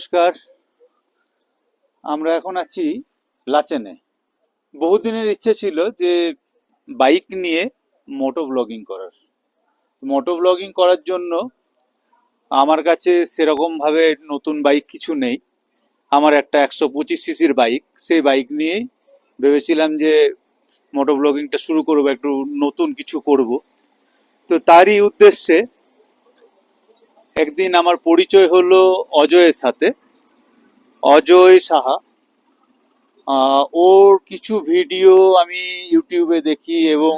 নমস্কার। আমরা এখন আছি লাচেনে। বহুদিনের ইচ্ছে ছিল যে বাইক নিয়ে মোটো ব্লগিং করার। মোটো ব্লগিং করার জন্য আমার কাছে সেরকম ভাবে নতুন বাইক কিছু নেই। আমার একটা একশো পঁচিশ সিসির বাইক। সেই বাইক নিয়েই ভেবেছিলাম যে মোটো ব্লগিংটা শুরু করব, একটু নতুন কিছু করব। তো তারই উদ্দেশ্যে একদিন আমার পরিচয় হলো অজয়ের সাথে। অজয় সাহা। ওর কিছু ভিডিও আমি ইউটিউবে দেখি এবং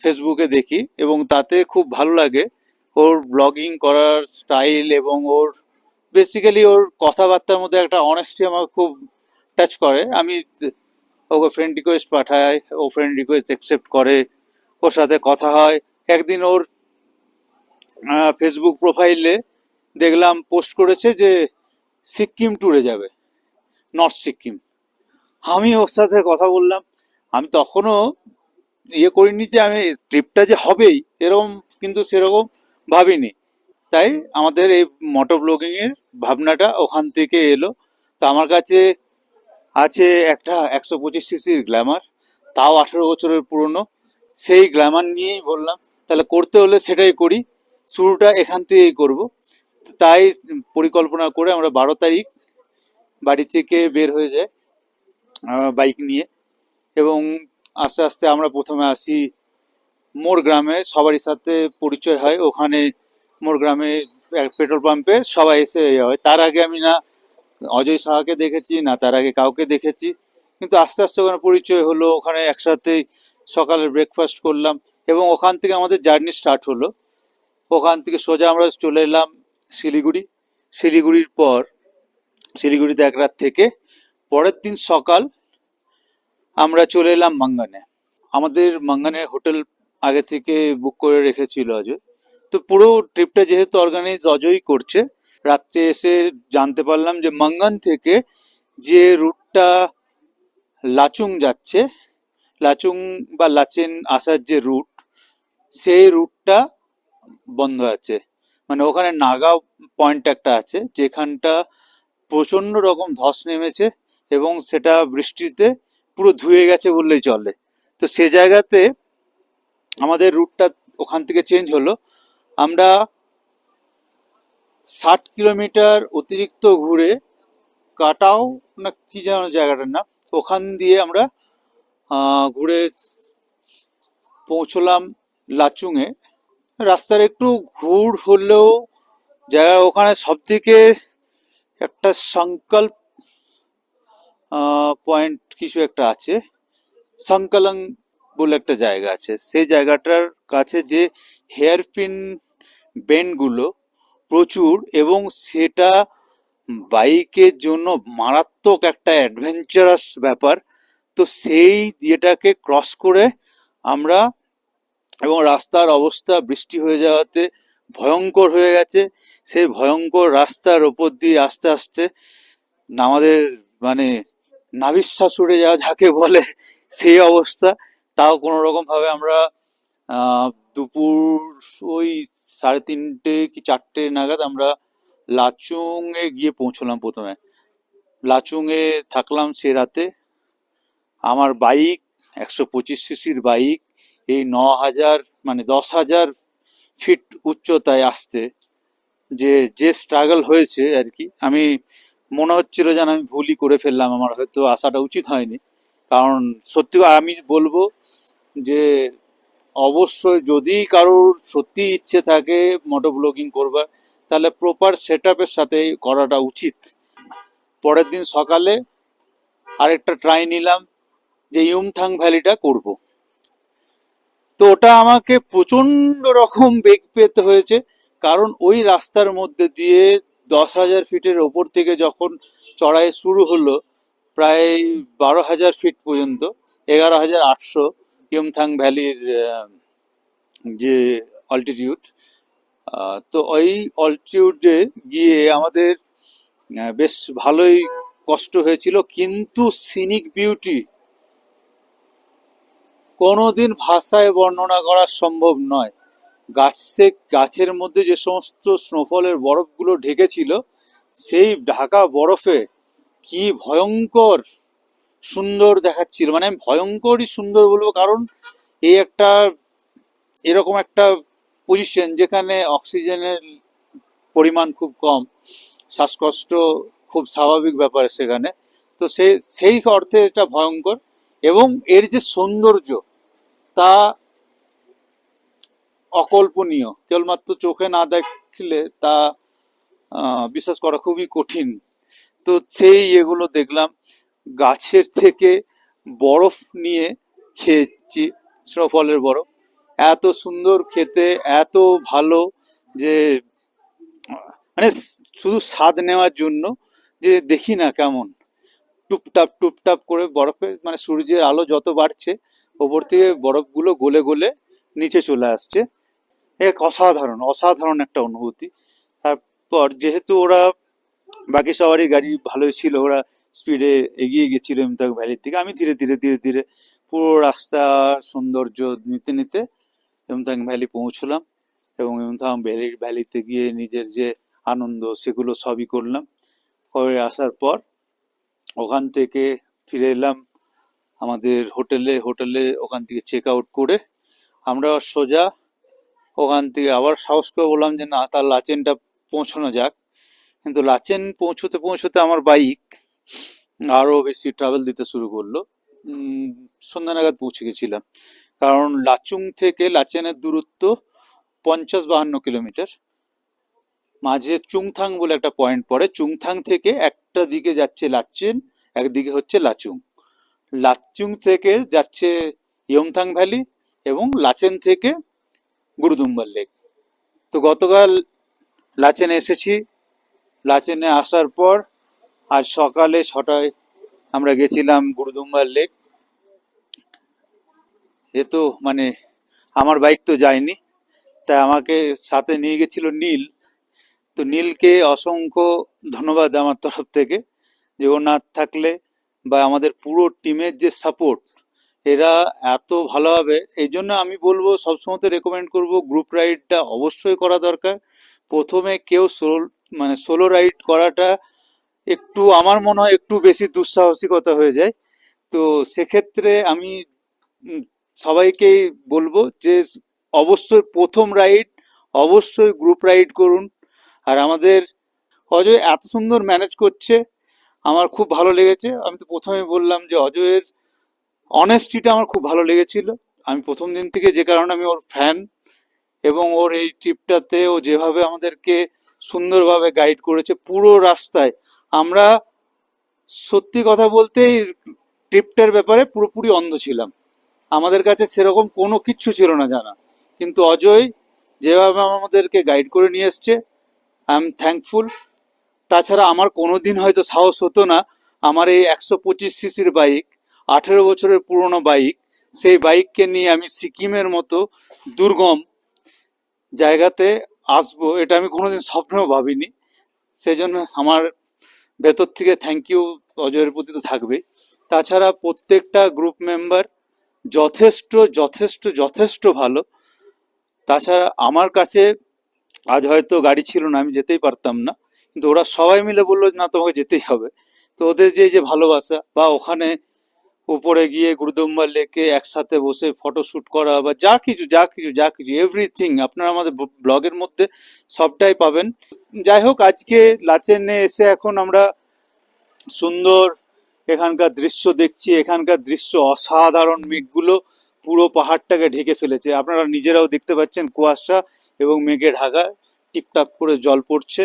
ফেসবুকে দেখি এবং তাতে খুব ভালো লাগে। ওর ব্লগিং করার স্টাইল এবং ওর বেসিক্যালি ওর কথাবার্তার মধ্যে একটা অনেস্টি আমার খুব টাচ করে। আমি ওকে ফ্রেন্ড রিকোয়েস্ট পাঠাই, ও ফ্রেন্ড রিকোয়েস্ট অ্যাকসেপ্ট করে, ওর সাথে কথা হয়। একদিন ওর ফেসবুক প্রোফাইলে দেখলাম পোস্ট করেছে যে সিকিম ট্যুরে যাবে নর্থ সিকিম আমি ওর সাথে কথা বললাম, আমি তখনও ইয়ে করিনি যে আমি ট্রিপটা যে হবেই, এরকম কিন্তু সেরকম ভাবিনি। তাই আমাদের এই মোটো ব্লগিংয়ের ভাবনাটা ওখান থেকে এলো। তো আমার কাছে আছে একটা একশো পঁচিশ সিসির গ্ল্যামার তাও আঠেরো বছরের পুরনো, সেই গ্ল্যামার নিয়েই বললাম, তাহলে করতে হলে সেটাই করি। শুরুটা এখান থেকেই করব। তাই পরিকল্পনা করে আমরা বারো তারিখ বাড়ি থেকে বের হয়ে যায় বাইক নিয়ে। এবং আস্তে আস্তে আমরা প্রথমে আসি মোর গ্রামে, সবারই সাথে পরিচয় হয়। ওখানে মোর গ্রামে পেট্রোল পাম্পে সবাই এসে ইয়ে হয়। তার আগে আমি না অজয় সাহাকে দেখেছি, না তার আগে কাউকে দেখেছি। কিন্তু আস্তে আস্তে ওখানে পরিচয় হলো। ওখানে একসাথে সকালে ব্রেকফাস্ট করলাম এবং ওখান থেকে আমাদের জার্নি স্টার্ট হলো। ওখান থেকে সোজা আমরা চলে এলাম শিলিগুড়ি। শিলিগুড়ির পর, শিলিগুড়িতে এক রাত থেকে পরের দিন সকাল আমরা চলে এলাম মাঙ্গানে। আমাদের মাঙ্গানে হোটেল আগে থেকে বুক করে রেখেছিল অজয়। তো পুরো ট্রিপটা যেহেতু অর্গানাইজ অজয়ই করছে, রাত্রে এসে জানতে পারলাম যে মাঙ্গান থেকে যে রুটটা লাচুং যাচ্ছে, লাচুং বা লাচেন আসার যে রুট, সেই রুটটা বন্ধ আছে। মানে ওখানে নাগা পয়েন্ট একটা আছে, যেখানটা প্রচণ্ড রকম ধস নেমেছে এবং সেটা বৃষ্টিতে পুরো ধুয়ে গেছে বললেই চলে। তো সে জায়গাতে আমাদের রুটটা ওখান থেকে চেঞ্জ হলো। আমরা ষাট কিলোমিটার অতিরিক্ত ঘুরে কাটাও না কি যেন জায়গাটার নাম, ওখান দিয়ে আমরা ঘুরে পৌঁছলাম লাচুংয়ে। রাস্তার একটু ঘুর হলেও জায়গা ওখানে সব থেকে একটা সংকল্প পয়েন্ট কিছু একটা আছে। সংকলং বলে একটা জায়গা আছে। সেই জায়গাটার কাছে যে হেয়ার পিন বেন্ডগুলো প্রচুর এবং সেটা বাইকের জন্য মারাত্মক একটা অ্যাডভেঞ্চারাস ব্যাপার। তো সেই ইয়েটাকে ক্রস করে আমরা এবং রাস্তার অবস্থা বৃষ্টি হয়ে যাওয়াতে ভয়ঙ্কর হয়ে গেছে। সেই ভয়ঙ্কর রাস্তার ওপর দিয়ে আস্তে আস্তে আমাদের মানে নাভিশ্বাস উড়ে যাওয়া যাকে বলে সেই অবস্থা। তাও কোনো রকম ভাবে আমরা দুপুর ওই সাড়ে তিনটে কি চারটে নাগাদ আমরা লাচুং এ গিয়ে পৌঁছলাম প্রথমে। লাচুং এ থাকলাম সে রাতে। আমার বাইক, একশো পঁচিশ সিসির বাইক এই ন হাজার মানে দশ হাজার ফিট উচ্চতায় আসতে যে যে স্ট্রাগল হয়েছে আর কি, আমি মনে হচ্ছিল যেন আমি ভুলই করে ফেললাম আমার, হয়তো আসাটা উচিত হয়নি। কারণ সত্যি আমি বলব যে, অবশ্যই যদি কারোর সত্যি ইচ্ছে থাকে মোটো ব্লগিং করবার, তাহলে প্রপার সেট আপের সাথে করাটা উচিত। পরের দিন সকালে আরেকটা ট্রাই নিলাম যে ইউমথাং ভ্যালিটা করব। তো ওটা আমাকে প্রচণ্ড রকম বেগ পেতে হয়েছে। কারণ ওই রাস্তার মধ্যে দিয়ে দশ হাজার ফিটের ওপর থেকে যখন চড়াই শুরু হলো, প্রায় বারো হাজার ফিট পর্যন্ত, এগারো হাজার আটশো ইয়মথাং ভ্যালির যে অল্টিটিউড তো ওই অল্টিটিউডে গিয়ে আমাদের বেশ ভালোই কষ্ট হয়েছিল। কিন্তু সিনিক বিউটি কোনোদিন ভাষায় বর্ণনা করা সম্ভব নয়। গাছে, গাছের মধ্যে যে সমস্ত স্নোফলের বরফগুলো ঢেকেছিল, সেই ঢাকা বরফে কি ভয়ঙ্কর সুন্দর দেখাচ্ছিল। মানে ভয়ঙ্করই সুন্দর বলব, কারণ এই একটা, এরকম একটা পজিশন যেখানে অক্সিজেনের পরিমাণ খুব কম, শ্বাসকষ্ট খুব স্বাভাবিক ব্যাপার সেখানে। তো সে, সেই অর্থে এটা ভয়ঙ্কর। এবং এর যে সৌন্দর্য তা অকল্পনীয়। কেবলমাত্র চোখে না দেখলে তা বিশ্বাস করা খুবই কঠিন। তো সেই এগুলো দেখলাম। গাছের থেকে বরফ নিয়ে খেয়েছি, স্নোফলের বরফ। এত সুন্দর খেতে, এত ভালো যে মানে শুধু স্বাদ নেওয়ার জন্য যে দেখি না কেমন। টুপটাপ টুপটাপ করে বরফে মানে সূর্যের আলো যত বাড়ছে ওপর থেকে বরফগুলো গলে গলে নিচে চলে আসছে। এক অসাধারণ অসাধারণ একটা অনুভূতি। তারপর যেহেতু ওরা বাকি সবারই গাড়ি ভালোই ছিল, ওরা স্পিডে এগিয়ে গেছিল এমতাক ভ্যালির দিকে, আমি ধীরে ধীরে ধীরে ধীরে পুরো রাস্তার সৌন্দর্য নিতে নিতে এমতাং ভ্যালি পৌঁছলাম এবং এমতাং ভ্যালির ভ্যালিতে গিয়ে নিজের যে আনন্দ, সেগুলো সবই করলাম। করে আসার পর ওখান থেকে ফিরে এলাম আমাদের হোটেলে হোটেলে ওখান থেকে চেক আউট করে আমরা সোজা ওখান থেকে আবার সাহস করে বললাম যে না, তার লাচেনটা পৌঁছানো যাক। কিন্তু লাচেন পৌঁছতে পৌঁছতে আমার বাইক আরও বেশি ট্রাভেল দিতে শুরু করল। সন্ধ্যা নাগাদ পৌঁছে গেছিলাম। কারণ লাচুং থেকে লাচেনের দূরত্ব পঞ্চাশ বাহান্ন কিলোমিটার। মাঝে চুংথাং বলে একটা পয়েন্ট পড়ে। চুংথাং থেকে একটা দিকে যাচ্ছে লাচেন, একদিকে হচ্ছে লাচুং। লাচুং থেকে যাচ্ছে ইয়ংথাং ভ্যালি এবং লাচেন থেকে গুরুদুম্বার লেক। তো গতকাল লাচেনে এসেছি। লাচেনে আসার পর আজ সকালে ছটায় আমরা গেছিলাম গুরুদুম্বার লেক। এ তো মানে আমার বাইক তো যায়নি, তাই আমাকে সাথে নিয়ে গেছিল নীল। তো নীলকে অসংখ্য ধন্যবাদ আমার তরফ থেকে যে ও না থাকলে বা আমাদের পুরো টিমের যে সাপোর্ট এরা এত ভালো হবে, এই জন্য আমি বলব সবসময় তো রেকমেন্ড করব গ্রুপ রাইডটা অবশ্যই করা দরকার। প্রথমে কেউ সোল মানে সোলো রাইড করাটা একটু আমার মনে হয় একটু বেশি দুঃসাহসিকতা হয়ে যায়। তো সেক্ষেত্রে আমি সবাইকেই বলব যে অবশ্যই প্রথম রাইড অবশ্যই গ্রুপ রাইড করুন। আর আমাদের অজয় এত সুন্দর ম্যানেজ করছে। আমার খুব ভালো লেগেছে। আমি তো প্রথমে বললাম যে অজয়ের অনেস্টিটা আমার খুব ভালো লেগেছিল। আমি প্রথম দিন থেকে যে কারণে আমি ওর ফ্যান এবং ওর এই ট্রিপটাতে ও যেভাবে আমাদেরকে সুন্দরভাবে গাইড করেছে পুরো রাস্তায়। আমরা সত্যি কথা বলতে এই ট্রিপটার ব্যাপারে পুরোপুরি অন্ধ ছিলাম। আমাদের কাছে সেরকম কোনো কিচ্ছু ছিল না জানা। কিন্তু অজয় যেভাবে আমাদেরকে গাইড করে নিয়ে এসছে আই এম থ্যাঙ্কফুল তাছাড়া আমার কোনো দিন হয়তো সাহস হতো না, আমার এই একশো পঁচিশ সিসির বাইক, আঠেরো বছরের পুরনো বাইক, সেই বাইককে নিয়ে আমি সিকিমের মতো দুর্গম জায়গাতে আসব, এটা আমি কোনোদিন স্বপ্নেও ভাবিনি। সেই জন্য আমার ভেতর থেকে থ্যাংক ইউ অজয়ের প্রতি তো থাকবেই। তাছাড়া প্রত্যেকটা গ্রুপ মেম্বার যথেষ্ট যথেষ্ট যথেষ্ট ভালো। তাছাড়া আমার কাছে আজ হয়তো গাড়ি ছিল না, আমি যেতেই পারতাম না। কিন্তু ওরা সবাই মিলে বলল না, তোমাকে যেতেই হবে। তো ওদের যে যে ভালোবাসা বা ওখানে উপরে গিয়ে গুরুদম্বা লেকে একসাথে বসে ফটো শুট করা বা যা কিছু যা কিছু যা কিছু এভরিথিং আপনারা আমাদের ব্লগের মধ্যে সবটাই পাবেন। যাই হোক, আজকে লাচেনে এসে এখন আমরা সুন্দর এখানকার দৃশ্য দেখছি। এখানকার দৃশ্য অসাধারণ মেঘগুলো পুরো পাহাড়টাকে ঢেকে ফেলেছে। আপনারা নিজেরাও দেখতে পাচ্ছেন কুয়াশা এবং মেঘে ঢাকা। টিপটাপ করে জল পড়ছে।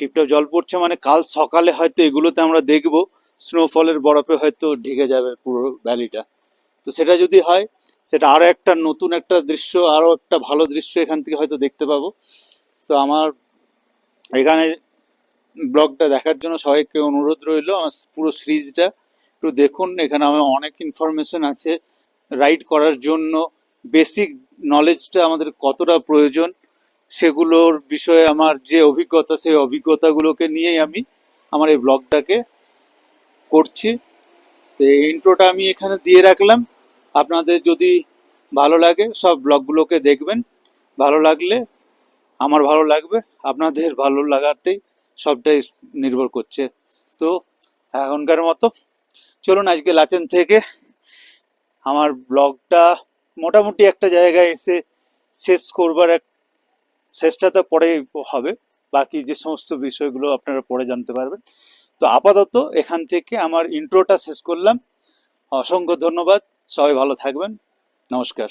টিপটাপ জল পড়ছে মানে কাল সকালে হয়তো এগুলোতে আমরা দেখব স্নোফলের বরফে হয়তো ঢেকে যাবে পুরো ভ্যালিটা তো সেটা যদি হয়, সেটা আরও একটা নতুন একটা দৃশ্য আরও একটা ভালো দৃশ্য এখান থেকে হয়তো দেখতে পাবো। তো আমার এখানে ব্লগটা দেখার জন্য সবাইকে অনুরোধ রইল, আমার পুরো সিরিজটা একটু দেখুন। এখানে আমার অনেক ইনফরমেশন আছে। রাইড করার জন্য বেসিক নলেজটা আমাদের কতটা প্রয়োজন সেগুলোর বিষয়ে আমার যে অভিজ্ঞতা, সেই অভিজ্ঞতাগুলোকে নিয়েই আমি আমার এই ব্লগটাকে করছি। তো এই ইন্ট্রোটা আমি এখানে দিয়ে রাখলাম। আপনাদের যদি ভালো লাগে, সব ব্লগগুলোকে দেখবেন। ভালো লাগলে, আমার ভালো লাগবে, আপনাদের ভালো লাগাতেই সবটাই নির্ভর করছে। তো এখনকার মতো, চলুন আজকে লাচেন থেকে আমার ব্লগটা মোটামুটি একটা জায়গায় এসে শেষ করবার এক শেষটা তো পরে হবে, বাকি যে সমস্ত বিষয়গুলো আপনারা পরে জানতে পারবেন। তো আপাতত এখান থেকে আমার ইন্ট্রোটা শেষ করলাম। অসংখ্য ধন্যবাদ। সবাই ভালো থাকবেন। নমস্কার।